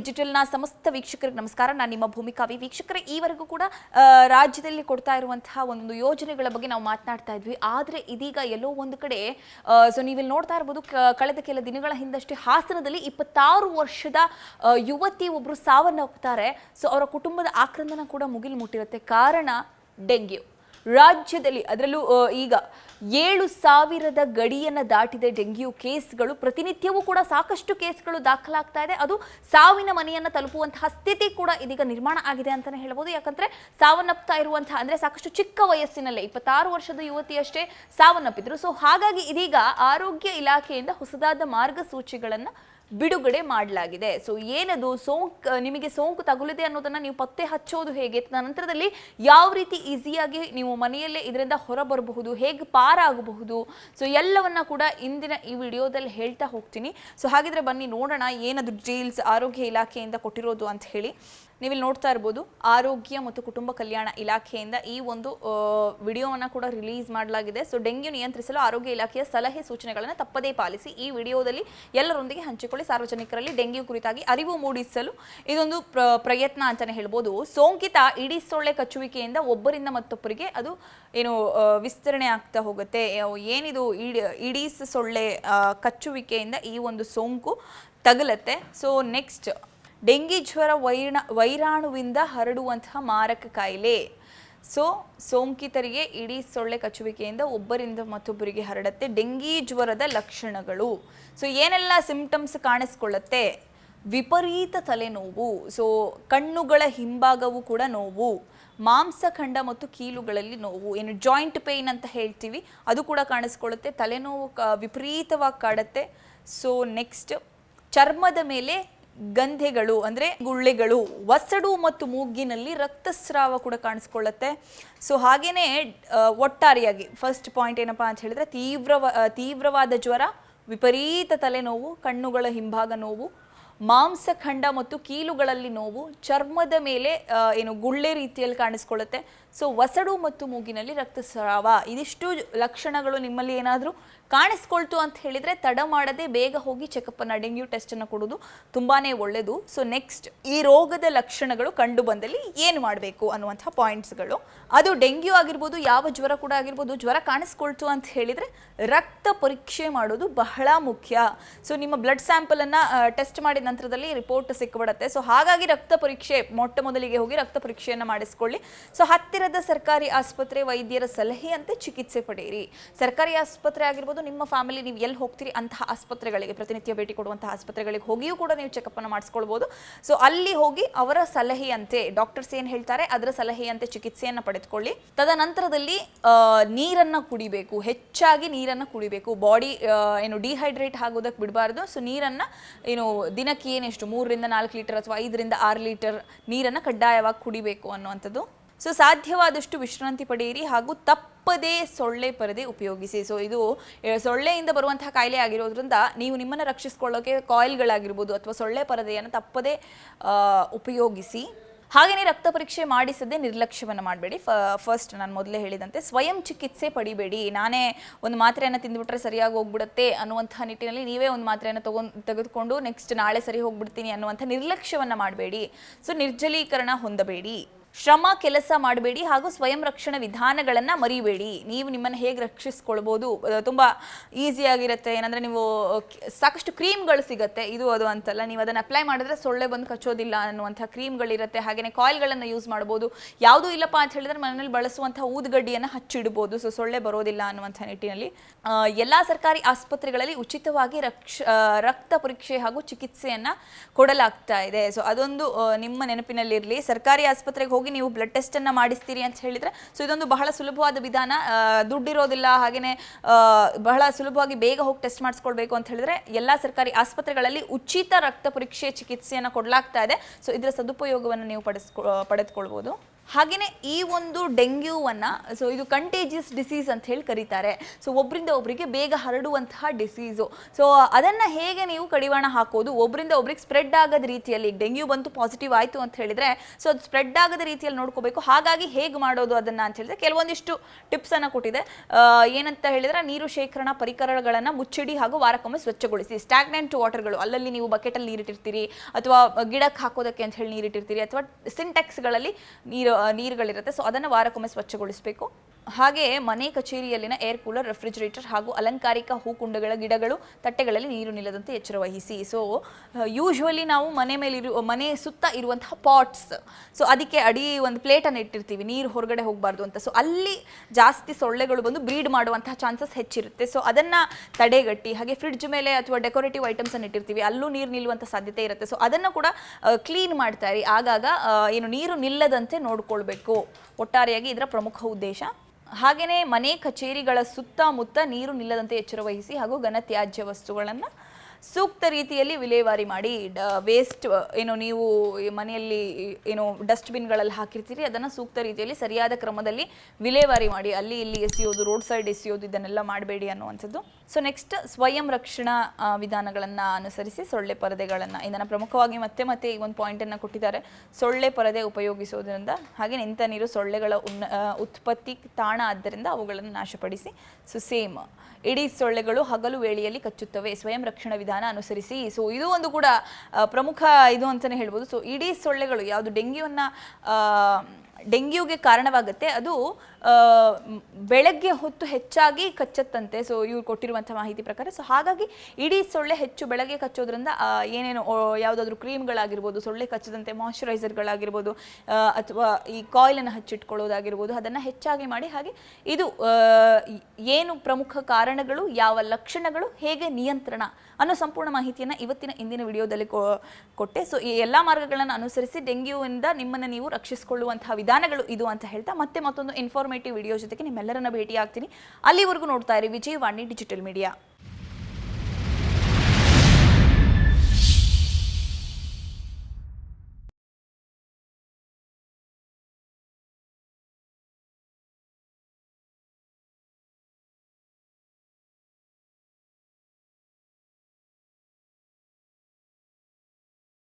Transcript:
ಡಿಜಿಟಲ್ನ ಸಮಸ್ತ ವೀಕ್ಷಕರಿಗೆ ನಮಸ್ಕಾರ. ನಾನು ನಿಮ್ಮ ಭೂಮಿಕಾವಿ ವೀಕ್ಷಕರೇ, ಈವರೆಗೂ ಕೂಡ ರಾಜ್ಯದಲ್ಲಿ ಕೊಡ್ತಾ ಇರುವಂತಹ ಒಂದು ಯೋಜನೆಗಳ ಬಗ್ಗೆ ನಾವು ಮಾತನಾಡ್ತಾ ಇದ್ವಿ. ಆದರೆ ಇದೀಗ ಎಲ್ಲೋ ಒಂದು ಕಡೆ ಸೊ ನೀವಿಲ್ಲಿ ನೋಡ್ತಾ ಇರ್ಬೋದು ಕಳೆದ ಕೆಲ ದಿನಗಳ ಹಿಂದಷ್ಟೇ ಹಾಸನದಲ್ಲಿ ಇಪ್ಪತ್ತಾರು ವರ್ಷದ ಯುವತಿ ಒಬ್ಬರು ಸಾವನ್ನಪ್ಪುತ್ತಾರೆ. ಸೊ ಅವರ ಕುಟುಂಬದ ಆಕ್ರಂದನ ಕೂಡ ಮುಗಿಲು ಮುಟ್ಟಿರುತ್ತೆ. ಕಾರಣ ಡೆಂಗ್ಯೂ. ರಾಜ್ಯದಲ್ಲಿ ಅದರಲ್ಲೂ ಈಗ ಏಳು ಸಾವಿರದ ಗಡಿಯನ್ನು ದಾಟಿದ ಡೆಂಗ್ಯೂ ಕೇಸ್ಗಳು, ಪ್ರತಿನಿತ್ಯವೂ ಕೂಡ ಸಾಕಷ್ಟು ಕೇಸ್ಗಳು ದಾಖಲಾಗ್ತಾ ಇದೆ. ಅದು ಸಾವಿನ ಮನೆಯನ್ನು ತಲುಪುವಂತಹ ಸ್ಥಿತಿ ಕೂಡ ಇದೀಗ ನಿರ್ಮಾಣ ಆಗಿದೆ ಅಂತಲೇ ಹೇಳ್ಬೋದು. ಯಾಕಂದರೆ ಸಾವನ್ನಪ್ತಾ ಇರುವಂತಹ, ಅಂದರೆ ಸಾಕಷ್ಟು ಚಿಕ್ಕ ವಯಸ್ಸಿನಲ್ಲೇ, ಇಪ್ಪತ್ತಾರು ವರ್ಷದ ಯುವತಿಯಷ್ಟೇ ಸಾವನ್ನಪ್ಪಿದ್ರು. ಸೊ ಹಾಗಾಗಿ ಇದೀಗ ಆರೋಗ್ಯ ಇಲಾಖೆಯಿಂದ ಹೊಸದಾದ ಮಾರ್ಗಸೂಚಿಗಳನ್ನ ಬಿಡುಗಡೆ ಮಾಡಲಾಗಿದೆ. ಸೊ ಏನದು ಸೋಂಕ್ ನಿಮಗೆ ಸೋಂಕು ತಗುಲಿದೆ ಅನ್ನೋದನ್ನ ನೀವು ಪತ್ತೆ ಹಚ್ಚೋದು ಹೇಗೆ? ನಂತರದಲ್ಲಿ ಯಾವ ರೀತಿ ಈಸಿಯಾಗಿ ನೀವು ಮನೆಯಲ್ಲೇ ಇದರಿಂದ ಹೊರಬರಬಹುದು, ಹೇಗೆ ಪಾರಾಗಬಹುದು? ಸೊ ಎಲ್ಲವನ್ನ ಕೂಡ ಇಂದಿನ ಈ ವಿಡಿಯೋದಲ್ಲಿ ಹೇಳ್ತಾ ಹೋಗ್ತೀನಿ. ಸೊ ಹಾಗಿದ್ರೆ ಬನ್ನಿ, ನೋಡೋಣ ಏನದು ಡೀಲ್ಸ್ ಆರೋಗ್ಯ ಇಲಾಖೆಯಿಂದ ಕೊಟ್ಟಿರೋದು ಅಂತ ಹೇಳಿ. ನೀವಿಲ್ಲಿ ನೋಡ್ತಾ ಇರ್ಬೋದು, ಆರೋಗ್ಯ ಮತ್ತು ಕುಟುಂಬ ಕಲ್ಯಾಣ ಇಲಾಖೆಯಿಂದ ಈ ಒಂದು ವಿಡಿಯೋವನ್ನು ಕೂಡ ರಿಲೀಸ್ ಮಾಡಲಾಗಿದೆ. ಸೊ, ಡೆಂಗ್ಯೂ ನಿಯಂತ್ರಿಸಲು ಆರೋಗ್ಯ ಇಲಾಖೆಯ ಸಲಹೆ ಸೂಚನೆಗಳನ್ನು ತಪ್ಪದೇ ಪಾಲಿಸಿ ಈ ವಿಡಿಯೋದಲ್ಲಿ ಎಲ್ಲರೊಂದಿಗೆ ಹಂಚಿಕೊಳ್ಳಿ. ಸಾರ್ವಜನಿಕರಲ್ಲಿ ಡೆಂಗ್ಯೂ ಕುರಿತಾಗಿ ಅರಿವು ಮೂಡಿಸಲು ಇದೊಂದು ಪ್ರಯತ್ನ ಅಂತಾನೆ ಹೇಳ್ಬೋದು. ಸೋಂಕಿತ ಇಡೀ ಸೊಳ್ಳೆ ಕಚ್ಚುವಿಕೆಯಿಂದ ಒಬ್ಬರಿಂದ ಮತ್ತೊಬ್ಬರಿಗೆ ಅದು ಏನು ವಿಸ್ತರಣೆ ಆಗ್ತಾ ಹೋಗುತ್ತೆ. ಏನಿದು ಇಡೀ ಸೊಳ್ಳೆ ಕಚ್ಚುವಿಕೆಯಿಂದ ಈ ಒಂದು ಸೋಂಕು ತಗಲತ್ತೆ. ಸೊ, ನೆಕ್ಸ್ಟ್ ಡೆಂಗಿ ಜ್ವರ ವೈರಣ, ವೈರಾಣುವಿಂದ ಹರಡುವಂತಹ ಮಾರಕ ಕಾಯಿಲೆ. ಸೊ, ಸೋಂಕಿತರಿಗೆ ಇಡೀ ಸೊಳ್ಳೆ ಕಚ್ಚುವಿಕೆಯಿಂದ ಒಬ್ಬರಿಂದ ಮತ್ತೊಬ್ಬರಿಗೆ ಹರಡುತ್ತೆ ಡೆಂಗಿ ಜ್ವರದ ಲಕ್ಷಣಗಳು. ಸೊ, ಏನೆಲ್ಲ ಸಿಂಪ್ಟಮ್ಸ್ ಕಾಣಿಸ್ಕೊಳ್ಳುತ್ತೆ? ವಿಪರೀತ ತಲೆನೋವು, ಸೊ, ಕಣ್ಣುಗಳ ಹಿಂಭಾಗವು ಕೂಡ ನೋವು ಮಾಂಸಖಂಡ ಮತ್ತು ಕೀಲುಗಳಲ್ಲಿ ನೋವು, ಏನು ಜಾಯಿಂಟ್ ಪೇಯ್ನ್ ಅಂತ ಹೇಳ್ತೀವಿ, ಅದು ಕೂಡ ಕಾಣಿಸ್ಕೊಳ್ಳುತ್ತೆ, ತಲೆನೋವು ಕ, ವಿಪರೀತವಾಗಿ ಕಾಡುತ್ತೆ. ಸೊ, ನೆಕ್ಸ್ಟ್ ಚರ್ಮದ ಮೇಲೆ ಗಂಧೆಗಳು, ಅಂದರೆ ಗುಳ್ಳೆಗಳು, ಒಸಡು ಮತ್ತು ಮೂಗಿನಲ್ಲಿ ರಕ್ತಸ್ರಾವ ಕೂಡ ಕಾಣಿಸ್ಕೊಳ್ಳುತ್ತೆ. ಸೊ ಹಾಗೆಯೇ ಒಟ್ಟಾರೆಯಾಗಿ ಫಸ್ಟ್ ಪಾಯಿಂಟ್ ಏನಪ್ಪಾ ಅಂತ ಹೇಳಿದ್ರೆ, ತೀವ್ರವ ತೀವ್ರವಾದ ಜ್ವರ, ವಿಪರೀತ ತಲೆನೋವು, ಕಣ್ಣುಗಳ ಹಿಂಭಾಗ ನೋವು ಮಾಂಸಖಂಡ ಮತ್ತು ಕೀಲುಗಳಲ್ಲಿ ನೋವು, ಚರ್ಮದ ಮೇಲೆ ಏನು ಗುಳ್ಳೆ ರೀತಿಯಲ್ಲಿ ಕಾಣಿಸ್ಕೊಳ್ಳುತ್ತೆ. ಸೊ ಒಸಡು ಮತ್ತು ಮೂಗಿನಲ್ಲಿ ರಕ್ತಸ್ರಾವ, ಇದಿಷ್ಟು ಲಕ್ಷಣಗಳು ನಿಮ್ಮಲ್ಲಿ ಏನಾದರೂ ಕಾಣಿಸ್ಕೊಳ್ತು ಅಂತ ಹೇಳಿದ್ರೆ ತಡ ಮಾಡದೆ ಬೇಗ ಹೋಗಿ ಚೆಕಪ್ಪನ್ನು ಡೆಂಗ್ಯೂ ಟೆಸ್ಟ್ ಅನ್ನು ಕೊಡೋದು ತುಂಬಾನೇ ಒಳ್ಳೆಯದು ಸೊ ನೆಕ್ಸ್ಟ್ ಈ ರೋಗದ ಲಕ್ಷಣಗಳು ಕಂಡು ಬಂದಲ್ಲಿ ಏನು ಮಾಡಬೇಕು ಅನ್ನುವಂಥ ಪಾಯಿಂಟ್ಸ್ಗಳು ಅದು ಡೆಂಗ್ಯೂ ಆಗಿರ್ಬೋದು, ಯಾವ ಜ್ವರ ಕೂಡ ಆಗಿರ್ಬೋದು, ಜ್ವರ ಕಾಣಿಸ್ಕೊಳ್ತು ಅಂತ ಹೇಳಿದ್ರೆ ರಕ್ತ ಪರೀಕ್ಷೆ ಮಾಡೋದು ಬಹಳ ಮುಖ್ಯ. ಸೊ ನಿಮ್ಮ ಬ್ಲಡ್ ಸ್ಯಾಂಪಲ್ ಅನ್ನ ಟೆಸ್ಟ್ ಮಾಡಿದ ನಂತರದಲ್ಲಿ ರಿಪೋರ್ಟ್ ಸಿಕ್ಕಿಬಿಡತ್ತೆ ಸೊ ಹಾಗಾಗಿ ರಕ್ತ ಪರೀಕ್ಷೆ, ಮೊಟ್ಟ ಮೊದಲಿಗೆ ಹೋಗಿ ರಕ್ತ ಪರೀಕ್ಷೆಯನ್ನು ಮಾಡಿಸ್ಕೊಳ್ಳಿ. ಸೊ ಹತ್ತಿರದ ಸರ್ಕಾರಿ ಆಸ್ಪತ್ರೆ ವೈದ್ಯರ ಸಲಹೆಯಂತೆ ಚಿಕಿತ್ಸೆ ಪಡೆಯಿರಿ. ಸರ್ಕಾರಿ ಆಸ್ಪತ್ರೆ ಆಗಿರ್ಬೋದು ನಿಮ್ಮ ಫ್ಯಾಮಿಲಿ ನೀವು ಎಲ್ಲಿ ಹೋಗ್ತೀರಿ ಅಂತಹ ಆಸ್ಪತ್ರೆಗಳಿಗೆ, ಪ್ರತಿನಿತ್ಯ ಭೇಟಿ ಕೊಡುವಂತಹ ಆಸ್ಪತ್ರೆಗಳಿಗೆ ಹೋಗಿಯೂ ಕೂಡ ನೀವು ಚೆಕಪ್ ಅನ್ನು ಮಾಡಿಸ್ಕೊಳ್ಬೋದು. ಸೊ ಅಲ್ಲಿ ಹೋಗಿ ಅವರ ಸಲಹೆಯಂತೆ ಡಾಕ್ಟರ್ಸ್ ಏನು ಹೇಳ್ತಾರೆ, ಅದರ ಸಲಹೆಯಂತೆ ಚಿಕಿತ್ಸೆಯನ್ನು ಪಡೆದುಕೊಳ್ಳಿ. ತದನಂತರದಲ್ಲಿ ನೀರನ್ನ ಕುಡಿಬೇಕು, ಹೆಚ್ಚಾಗಿ ನೀರನ್ನ ಕುಡಿಬೇಕು. ಬಾಡಿ ಏನು ಡಿಹೈಡ್ರೇಟ್ ಆಗೋದಕ್ಕೆ ಬಿಡಬಾರ್ದು. ಸೊ ನೀರನ್ನ, ಏನು ದಿನಕ್ಕೆ ಏನೆಷ್ಟು, ಮೂರರಿಂದ ನಾಲ್ಕು ಲೀಟರ್ ಅಥವಾ ಐದರಿಂದ ಆರು ಲೀಟರ್ ನೀರನ್ನ ಕಡ್ಡಾಯವಾಗಿ ಕುಡಿಬೇಕು ಅನ್ನುವಂಥದ್ದು. ಸೊ ಸಾಧ್ಯವಾದಷ್ಟು ವಿಶ್ರಾಂತಿ ಪಡೆಯಿರಿ ಹಾಗೂ ತಪ್ಪದೇ ಸೊಳ್ಳೆ ಪರದೆ ಉಪಯೋಗಿಸಿ. ಸೊ ಇದು ಸೊಳ್ಳೆಯಿಂದ ಬರುವಂತಹ ಕಾಯಿಲೆ ಆಗಿರೋದ್ರಿಂದ ನೀವು ನಿಮ್ಮನ್ನು ರಕ್ಷಿಸ್ಕೊಳ್ಳೋಕೆ ಕಾಯಿಲ್ಗಳಾಗಿರ್ಬೋದು ಅಥವಾ ಸೊಳ್ಳೆ ಪರದೆಯನ್ನು ತಪ್ಪದೇ ಉಪಯೋಗಿಸಿ. ಹಾಗೆಯೇ ರಕ್ತ ಪರೀಕ್ಷೆ ಮಾಡಿಸದೆ ನಿರ್ಲಕ್ಷ್ಯವನ್ನು ಮಾಡಬೇಡಿ. ಫಸ್ಟ್ ನಾನು ಮೊದಲೇ ಹೇಳಿದಂತೆ ಸ್ವಯಂ ಚಿಕಿತ್ಸೆ ಪಡಿಬೇಡಿ. ನಾನೇ ಒಂದು ಮಾತ್ರೆಯನ್ನು ತಿಂದುಬಿಟ್ರೆ ಸರಿಯಾಗಿ ಹೋಗ್ಬಿಡುತ್ತೆ ಅನ್ನುವಂಥ ನಿಟ್ಟಿನಲ್ಲಿ ನೀವೇ ಒಂದು ಮಾತ್ರೆಯನ್ನು ತಗೊಂಡು, ತೆಗೆದುಕೊಂಡು ನೆಕ್ಸ್ಟ್ ನಾಳೆ ಸರಿ ಹೋಗ್ಬಿಡ್ತೀನಿ ಅನ್ನುವಂಥ ನಿರ್ಲಕ್ಷ್ಯವನ್ನು ಮಾಡಬೇಡಿ. ಸೊ ನಿರ್ಜಲೀಕರಣ ಹೊಂದಬೇಡಿ. ಶ್ರಮ, ಕೆಲಸ ಮಾಡಬೇಡಿ ಹಾಗೂ ಸ್ವಯಂ ರಕ್ಷಣಾ ವಿಧಾನಗಳನ್ನು ಮರಿಬೇಡಿ. ನೀವು ನಿಮ್ಮನ್ನು ಹೇಗೆ ರಕ್ಷಿಸ್ಕೊಳ್ಬೋದು? ತುಂಬ ಈಸಿಯಾಗಿರುತ್ತೆ ಏನಂದರೆ ನೀವು ಸಾಕಷ್ಟು ಕ್ರೀಮ್ಗಳು ಸಿಗುತ್ತೆ. ಇದು, ಅದು ಅಂತಲ್ಲ. ನೀವು ಅದನ್ನು ಅಪ್ಲೈ ಮಾಡಿದ್ರೆ ಸೊಳ್ಳೆ ಬಂದು ಕಚ್ಚೋದಿಲ್ಲ ಅನ್ನುವಂಥ ಕ್ರೀಮ್ಗಳಿರುತ್ತೆ ಹಾಗೆಯೇ ಕಾಯಿಲ್ಗಳನ್ನು ಯೂಸ್ ಮಾಡ್ಬೋದು. ಯಾವುದೂ ಇಲ್ಲಪ್ಪ ಅಂತ ಹೇಳಿದ್ರೆ ಮನೆಯಲ್ಲಿ ಬಳಸುವಂಥ ಊದುಗಡ್ಡಿಯನ್ನು ಹಚ್ಚಿಡ್ಬೋದು. ಸೊ, ಸೊಳ್ಳೆ ಬರೋದಿಲ್ಲ ಅನ್ನುವಂಥ ನಿಟ್ಟಿನಲ್ಲಿ. ಎಲ್ಲ ಸರ್ಕಾರಿ ಆಸ್ಪತ್ರೆಗಳಲ್ಲಿ ಉಚಿತವಾಗಿ ರಕ್ಷ ರಕ್ತ ಪರೀಕ್ಷೆ ಹಾಗೂ ಚಿಕಿತ್ಸೆಯನ್ನು ಕೊಡಲಾಗ್ತಾ ಇದೆ. ಸೊ, ಅದೊಂದು ನಿಮ್ಮ ನೆನಪಿನಲ್ಲಿರಲಿ. ಸರ್ಕಾರಿ ಆಸ್ಪತ್ರೆಗೆ ಹೋಗಿ ನೀವು ಬ್ಲಡ್ ಟೆಸ್ಟನ್ನು ಮಾಡಿಸ್ತೀರಿ ಅಂತ ಹೇಳಿದರೆ ಸೊ ಇದೊಂದು ಬಹಳ ಸುಲಭವಾದ ವಿಧಾನ. ದುಡ್ಡಿರೋದಿಲ್ಲ ಹಾಗೆಯೇ ಬಹಳ ಸುಲಭವಾಗಿ ಬೇಗ ಹೋಗಿ ಟೆಸ್ಟ್ ಮಾಡಿಸ್ಕೊಳ್ಬೇಕು ಅಂತ ಹೇಳಿದ್ರೆ, ಎಲ್ಲ ಸರ್ಕಾರಿ ಆಸ್ಪತ್ರೆಗಳಲ್ಲಿ ಉಚಿತ ರಕ್ತ ಪರೀಕ್ಷೆ ಚಿಕಿತ್ಸೆಯನ್ನು ಕೊಡಲಾಗ್ತಾ ಇದೆ. ಸೊ ಇದರ ಸದುಪಯೋಗವನ್ನು ನೀವು ಪಡಿಸ್ಕೊ, ಪಡೆದುಕೊಳ್ಬೋದು. ಹಾಗೆಯೇ ಈ ಒಂದು ಡೆಂಗ್ಯೂವನ್ನು ಸೊ ಇದು ಕಂಟೇಜಿಯಸ್ ಡಿಸೀಸ್ ಅಂತ ಹೇಳಿ ಕರೀತಾರೆ. ಸೊ ಒಬ್ಬರಿಂದ ಒಬ್ಬರಿಗೆ ಬೇಗ ಹರಡುವಂತಹ ಡಿಸೀಸು ಸೊ ಅದನ್ನು ಹೇಗೆ ನೀವು ಕಡಿವಾಣ ಹಾಕೋದು? ಒಬ್ಬರಿಂದ ಒಬ್ರಿಗೆ ಸ್ಪ್ರೆಡ್ ಆಗದ ರೀತಿಯಲ್ಲಿ, ಡೆಂಗ್ಯೂ ಬಂತು ಪಾಸಿಟಿವ್ ಆಯಿತು ಅಂತ ಹೇಳಿದರೆ ಸೊ ಅದು ಸ್ಪ್ರೆಡ್ ಆಗದ ರೀತಿಯಲ್ಲಿ ನೋಡ್ಕೋಬೇಕು. ಹಾಗಾಗಿ ಹೇಗೆ ಮಾಡೋದು ಅದನ್ನು ಅಂತ ಹೇಳಿದ್ರೆ, ಕೆಲವೊಂದಿಷ್ಟು ಟಿಪ್ಸನ್ನು ಕೊಟ್ಟಿದೆ. ಏನಂತ ಹೇಳಿದರೆ, ನೀರು ಶೇಖರಣಾ ಪರಿಕರಗಳನ್ನು ಮುಚ್ಚಿಡಿ ಹಾಗೂ ವಾರಕ್ಕೊಮ್ಮೆ ಸ್ವಚ್ಛಗೊಳಿಸಿ. ಸ್ಟಾಗ್ನೆಂಟ್ ವಾಟರ್ಗಳು ಅಲ್ಲಲ್ಲಿ ನೀವು ಬಕೆಟಲ್ಲಿ ನೀರಿಟ್ಟಿರ್ತೀರಿ, ಅಥವಾ ಗಿಡಕ್ಕೆ ಹಾಕೋದಕ್ಕೆ ಅಂತ ಹೇಳಿ ನೀರಿಟ್ಟಿರ್ತೀರಿ, ಅಥವಾ ಸಿಂಟೆಕ್ಸ್ಗಳಲ್ಲಿ ನೀರು ನೀರುಗಳಿರುತ್ತೆ. ಸೊ ಅದನ್ನು ವಾರಕ್ಕೊಮ್ಮೆ ಸ್ವಚ್ಛಗೊಳಿಸಬೇಕು. ಹಾಗೆ ಮನೆ ಕಚೇರಿಯಲ್ಲಿನ ಏರ್ ಕೂಲರ್ ರೆಫ್ರಿಜರೇಟರ್ ಹಾಗೂ ಅಲಂಕಾರಿಕ ಹೂಕುಂಡಗಳ ಗಿಡಗಳು, ತಟ್ಟೆಗಳಲ್ಲಿ ನೀರು ನಿಲ್ಲದಂತೆ ಎಚ್ಚರ ವಹಿಸಿ. ಸೊ ಯೂಶ್ವಲಿ ನಾವು ಮನೆ ಮೇಲೆ ಇರು ಮನೆ ಸುತ್ತ ಇರುವಂತಹ ಪಾಟ್ಸ್ ಸೊ ಅದಕ್ಕೆ ಅಡಿ ಒಂದು ಪ್ಲೇಟನ್ನು ಇಟ್ಟಿರ್ತೀವಿ, ನೀರು ಹೊರಗಡೆ ಹೋಗಬಾರ್ದು ಅಂತ. ಸೊ ಅಲ್ಲಿ ಜಾಸ್ತಿ ಸೊಳ್ಳೆಗಳು ಬಂದು ಬ್ರೀಡ್ ಮಾಡುವಂತಹ ಚಾನ್ಸಸ್ ಹೆಚ್ಚಿರುತ್ತೆ. ಸೊ ಅದನ್ನು ತಡೆಗಟ್ಟಿ, ಹಾಗೆ ಫ್ರಿಡ್ಜ್ ಮೇಲೆ ಅಥವಾ ಡೆಕೋರೇಟಿವ್ ಐಟಮ್ಸನ್ನು ಇಟ್ಟಿರ್ತೀವಿ, ಅಲ್ಲೂ ನೀರು ನಿಲ್ಲುವಂಥ ಸಾಧ್ಯತೆ ಇರುತ್ತೆ. ಸೊ ಅದನ್ನು ಕೂಡ ಕ್ಲೀನ್ ಮಾಡ್ತಾರೆ ಆಗಾಗ ಏನು ನೀರು ನಿಲ್ಲದಂತೆ ನೋಡ್ಕೊಳ್ಬೇಕು. ಒಟ್ಟಾರೆಯಾಗಿ ಇದರ ಪ್ರಮುಖ ಉದ್ದೇಶ ಹಾಗೆಯೇ ಮನೆ ಕಚೇರಿಗಳ ಸುತ್ತಮುತ್ತ ನೀರು ನಿಲ್ಲದಂತೆ ಎಚ್ಚರ ವಹಿಸಿ ಹಾಗೂ ಘನತ್ಯಾಜ್ಯ ವಸ್ತುಗಳನ್ನು ಸೂಕ್ತ ರೀತಿಯಲ್ಲಿ ವಿಲೇವಾರಿ ಮಾಡಿ ವೇಸ್ಟ್ ಏನು ನೀವು ಮನೆಯಲ್ಲಿ ಏನು ಡಸ್ಟ್ಬಿನ್ಗಳಲ್ಲಿ ಹಾಕಿರ್ತೀರಿ, ಅದನ್ನು ಸೂಕ್ತ ರೀತಿಯಲ್ಲಿ ಸರಿಯಾದ ಕ್ರಮದಲ್ಲಿ ವಿಲೇವಾರಿ ಮಾಡಿ, ಅಲ್ಲಿ ಇಲ್ಲಿ ಎಸೆಯೋದು ರೋಡ್ ಸೈಡ್ ಎಸೆಯೋದು, ಇದನ್ನೆಲ್ಲ ಮಾಡಬೇಡಿ ಅನ್ನುವಂಥದ್ದು. ಸೊ ನೆಕ್ಸ್ಟ್ ಸ್ವಯಂ ರಕ್ಷಣಾ ವಿಧಾನಗಳನ್ನು ಅನುಸರಿಸಿ ಸೊಳ್ಳೆ ಪರದೆಗಳನ್ನು, ಇದನ್ನು ಪ್ರಮುಖವಾಗಿ ಮತ್ತೆ ಮತ್ತೆ ಈ ಒಂದು ಪಾಯಿಂಟನ್ನು ಕೊಟ್ಟಿದ್ದಾರೆ. ಸೊಳ್ಳೆ ಪರದೆ ಉಪಯೋಗಿಸೋದ್ರಿಂದ, ಹಾಗೆ ನಿಂತ ನೀರು ಸೊಳ್ಳೆಗಳ ಉನ್ನ ಉತ್ಪತ್ತಿ ತಾಣ ಆದ್ದರಿಂದ ಅವುಗಳನ್ನು ನಾಶಪಡಿಸಿ ಸೊ ಸೇಮ್ ಇಡೀ ಸೊಳ್ಳೆಗಳು ಹಗಲು ವೇಳೆಯಲ್ಲಿ ಕಚ್ಚುತ್ತವೆ. ಸ್ವಯಂ ರಕ್ಷಣಾ ವಿಧಾನ ಅನುಸರಿಸಿ. ಸೊ ಇದು ಒಂದು ಕೂಡ ಪ್ರಮುಖ ಇದು ಅಂತಲೇ ಹೇಳ್ಬೋದು. ಸೊ ಇಡೀ ಸೊಳ್ಳೆಗಳು ಯಾವುದು ಡೆಂಗ್ಯೂವನ್ನು ಡೆಂಗ್ಯೂಗೆ ಕಾರಣವಾಗುತ್ತೆ. ಅದು ಬೆಳಗ್ಗೆ ಹೊತ್ತು ಹೆಚ್ಚಾಗಿ ಕಚ್ಚತ್ತಂತೆ. ಸೊ ಇವ್ರು ಕೊಟ್ಟಿರುವಂಥ ಮಾಹಿತಿ ಪ್ರಕಾರ. ಸೊ ಹಾಗಾಗಿ ಇಡೀ ಸೊಳ್ಳೆ ಹೆಚ್ಚು ಬೆಳಗ್ಗೆ ಕಚ್ಚೋದ್ರಿಂದ ಏನೇನು ಯಾವುದಾದ್ರು ಕ್ರೀಮ್ಗಳಾಗಿರ್ಬೋದು, ಸೊಳ್ಳೆ ಕಚ್ಚದಂತೆ ಮಾಯಶ್ಚರೈಸರ್ಗಳಾಗಿರ್ಬೋದು ಅಥವಾ ಈ ಕಾಯಿಲನ್ನು ಹಚ್ಚಿಟ್ಕೊಳ್ಳೋದಾಗಿರ್ಬೋದು, ಅದನ್ನು ಹೆಚ್ಚಾಗಿ ಮಾಡಿ. ಹಾಗೆ ಇದು ಏನು ಪ್ರಮುಖ ಕಾರಣಗಳು, ಯಾವ ಲಕ್ಷಣಗಳು, ಹೇಗೆ ನಿಯಂತ್ರಣ ಅನ್ನೋ ಸಂಪೂರ್ಣ ಮಾಹಿತಿಯನ್ನು ಇವತ್ತಿನ ಇಂದಿನ ವಿಡಿಯೋದಲ್ಲಿ ಕೊಟ್ಟೆ. ಸೊ ಈ ಎಲ್ಲ ಮಾರ್ಗಗಳನ್ನು ಅನುಸರಿಸಿ ಡೆಂಗ್ಯೂವಿಂದ ನಿಮ್ಮನ್ನು ನೀವು ರಕ್ಷಿಸಿಕೊಳ್ಳುವಂತಹ ವಿಧಾನಗಳು ಇದು ಅಂತ ಹೇಳ್ತಾ ಮತ್ತೆ ಮತ್ತೊಂದು ಇನ್ಫಾರ್ಮೇಟಿವ್ ವಿಡಿಯೋ ಜೊತೆಗೆ ನಿಮ್ಮೆಲ್ಲರನ್ನ ಭೇಟಿ ಆಗ್ತೀನಿ ಅಲ್ಲಿವರೆಗೂ ನೋಡ್ತಾ ಇರಿ ವಿಜಯವಾಣಿ ಡಿಜಿಟಲ್ ಮೀಡಿಯಾ